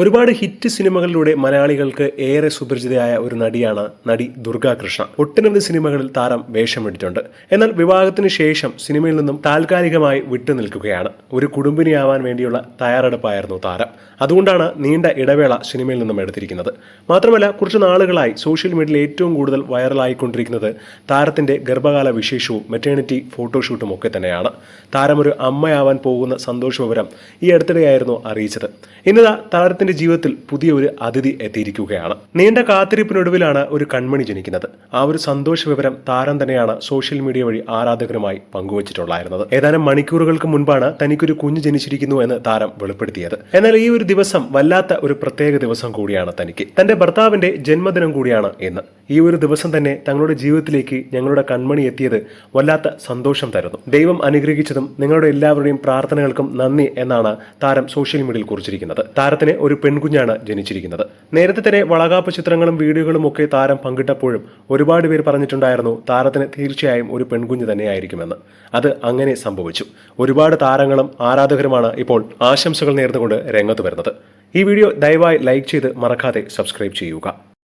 ഒരുപാട് ഹിറ്റ് സിനിമകളിലൂടെ മലയാളികൾക്ക് ഏറെ സുപരിചിതയായ ഒരു നടിയാണ് നടി ദുർഗാ കൃഷ്ണ. ഒട്ടനവധി സിനിമകളിൽ താരം വേഷമിട്ടിട്ടുണ്ട് എന്നാൽ വിവാഹത്തിന് ശേഷം സിനിമയിൽ നിന്നും താൽക്കാലികമായി വിട്ടുനിൽക്കുകയാണ് ഒരു കുടുംബിനിയാവാൻ വേണ്ടിയുള്ള തയ്യാറെടുപ്പായിരുന്നു താരം. അതുകൊണ്ടാണ് നീണ്ട ഇടവേള സിനിമയിൽ നിന്നും എടുത്തിരിക്കുന്നത്. മാത്രമല്ല കുറച്ച് നാളുകളായി സോഷ്യൽ മീഡിയയിൽ ഏറ്റവും കൂടുതൽ വൈറലായിക്കൊണ്ടിരിക്കുന്നത് താരത്തിന്റെ ഗർഭകാല വിശേഷവും മെറ്റേണിറ്റി ഫോട്ടോഷൂട്ടും ഒക്കെ തന്നെയാണ്. താരമൊരു അമ്മയാവാൻ പോകുന്ന സന്തോഷ വിവരം ഈ അടുത്തിടെയായിരുന്നു അറിയിച്ചത്. ഇന്നതാ താരത്തിന്റെ ജീവിതത്തിൽ പുതിയ ഒരു അതിഥി എത്തിയിരിക്കുകയാണ്. നീണ്ട കാത്തിരിപ്പിനൊടുവിലാണ് ഒരു കൺമണി ജനിക്കുന്നത്. ആ ഒരു സന്തോഷ വിവരം താരം തന്നെയാണ് സോഷ്യൽ മീഡിയ വഴി ആരാധകരുമായി പങ്കുവച്ചിട്ടുള്ളായിരുന്നത്. ഏതാനും മണിക്കൂറുകൾക്ക് മുൻപാണ് തനിക്കൊരു കുഞ്ഞ് ജനിച്ചിരിക്കുന്നു എന്ന് താരം വെളിപ്പെടുത്തിയത്. എന്നാൽ ഈ ഒരു ദിവസം വല്ലാത്ത ഒരു പ്രത്യേക ദിവസം കൂടിയാണ് തനിക്ക്. തന്റെ ഭർത്താവിന്റെ ജന്മദിനം കൂടിയാണ് ഇന്ന്. ഈ ഒരു ദിവസം തന്നെ തങ്ങളുടെ ജീവിതത്തിലേക്ക് ഞങ്ങളുടെ കൺമണി എത്തിയത് വല്ലാത്ത സന്തോഷം തരുന്നു. ദൈവം അനുഗ്രഹിച്ചതും നിങ്ങളുടെ എല്ലാവരുടെയും പ്രാർത്ഥനകൾക്കും നന്ദി എന്നാണ് താരം സോഷ്യൽ മീഡിയയിൽ കുറിച്ചിരിക്കുന്നത്. താരത്തിന് ഒരു പെൺകുഞ്ഞാണ് ജനിച്ചിരിക്കുന്നത്. നേരത്തെ തന്നെ വളകാപ്പ് ചിത്രങ്ങളും വീഡിയോകളും ഒക്കെ താരം പങ്കിട്ടപ്പോഴും ഒരുപാട് പേര് പറഞ്ഞിട്ടുണ്ടായിരുന്നു താരത്തിന് തീർച്ചയായും ഒരു പെൺകുഞ്ഞ് തന്നെയായിരിക്കുമെന്ന്. അത് അങ്ങനെ സംഭവിച്ചു. ഒരുപാട് താരങ്ങളും ആരാധകരുമാണ് ഇപ്പോൾ ആശംസകൾ നേർന്നുകൊണ്ട് രംഗത്ത് വരുന്നത്. ഈ വീഡിയോ ദയവായി ലൈക്ക് ചെയ്ത് മറക്കാതെ സബ്സ്ക്രൈബ് ചെയ്യുക.